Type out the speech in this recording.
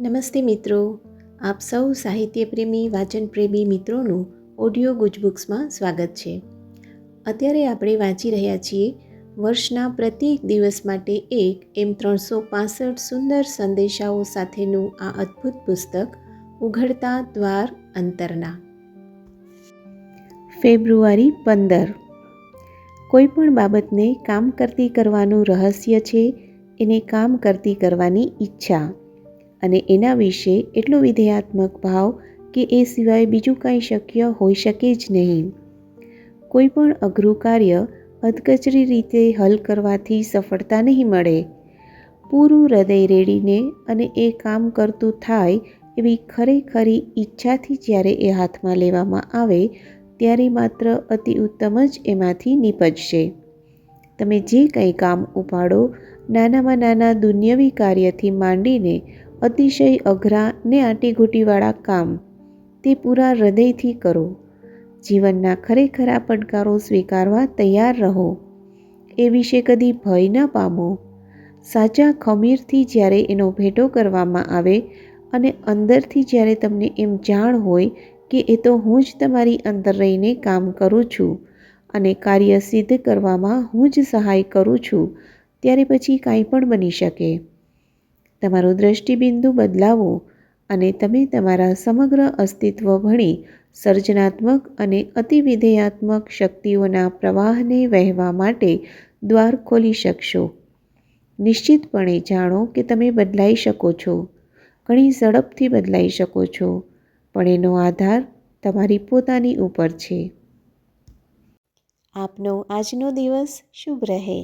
નમસ્તે મિત્રો. આપ સૌ સાહિત્યપ્રેમી, વાચનપ્રેમી મિત્રોનું ઓડિયો ગુજબુક્સમાં સ્વાગત છે. અત્યારે આપણે વાંચી રહ્યા છીએ વર્ષના પ્રત્યેક દિવસ માટે એક એમ ત્રણસો પાસઠ સુંદર સંદેશાઓ સાથેનું આ અદ્ભુત પુસ્તક, ઉઘડતા દ્વાર અંતરના. ફેબ્રુઆરી પંદર. કોઈપણ બાબતને કામ કરતી કરવાનું રહસ્ય છે, એને કામ કરતી કરવાની ઈચ્છા. અને એના વિશે એટલો વિધેયાત્મક ભાવ કે એ સિવાય બીજું કાંઈ શક્ય હોઈ શકે જ નહીં. કોઈ પણ અઘરું કાર્ય અધકચરી રીતે હલ કરવાથી સફળતા નહીં મળે. પૂરું હૃદય રેડીને અને એ કામ કરતું થાય એવી ખરેખરી ઈચ્છાથી જ્યારે એ હાથમાં લેવામાં આવે, ત્યારે માત્ર અતિ ઉત્તમ જ એમાંથી નીપજશે. તમે જે કંઈ કામ ઉપાડો, નાનામાં નાના દુન્યવી કાર્યથી માંડીને અતિશય અઘરા ને આંટીઘૂંટીવાળા કામ. તે પૂરા હૃદયથી કરો. જીવનના ખરેખરા પડકારો સ્વીકારવા તૈયાર રહો. એ વિશે કદી ભય ન પામો. સાચા ખમીરથી જ્યારે એનો ભેટો કરવામાં આવે અને અંદરથી જ્યારે તમને એમ જાણ હોય કે એ તો હું જ તમારી અંદર રહીને કામ કરું છું અને કાર્ય સિદ્ધ કરવામાં હું જ સહાય કરું છું, ત્યારે પછી કાંઈ પણ બની શકે. તમારું દૃષ્ટિબિંદુ બદલાવો અને તમે તમારા સમગ્ર અસ્તિત્વ ભણી સર્જનાત્મક અને અતિવિધેયાત્મક શક્તિઓના પ્રવાહને વહેવા માટે દ્વાર ખોલી શકશો. નિશ્ચિતપણે જાણો કે તમે બદલાઈ શકો છો. ઘણી ઝડપથી બદલાઈ શકો છો, પણ એનો આધાર તમારી પોતાની ઉપર છે. આપનો આજનો દિવસ શુભ રહે.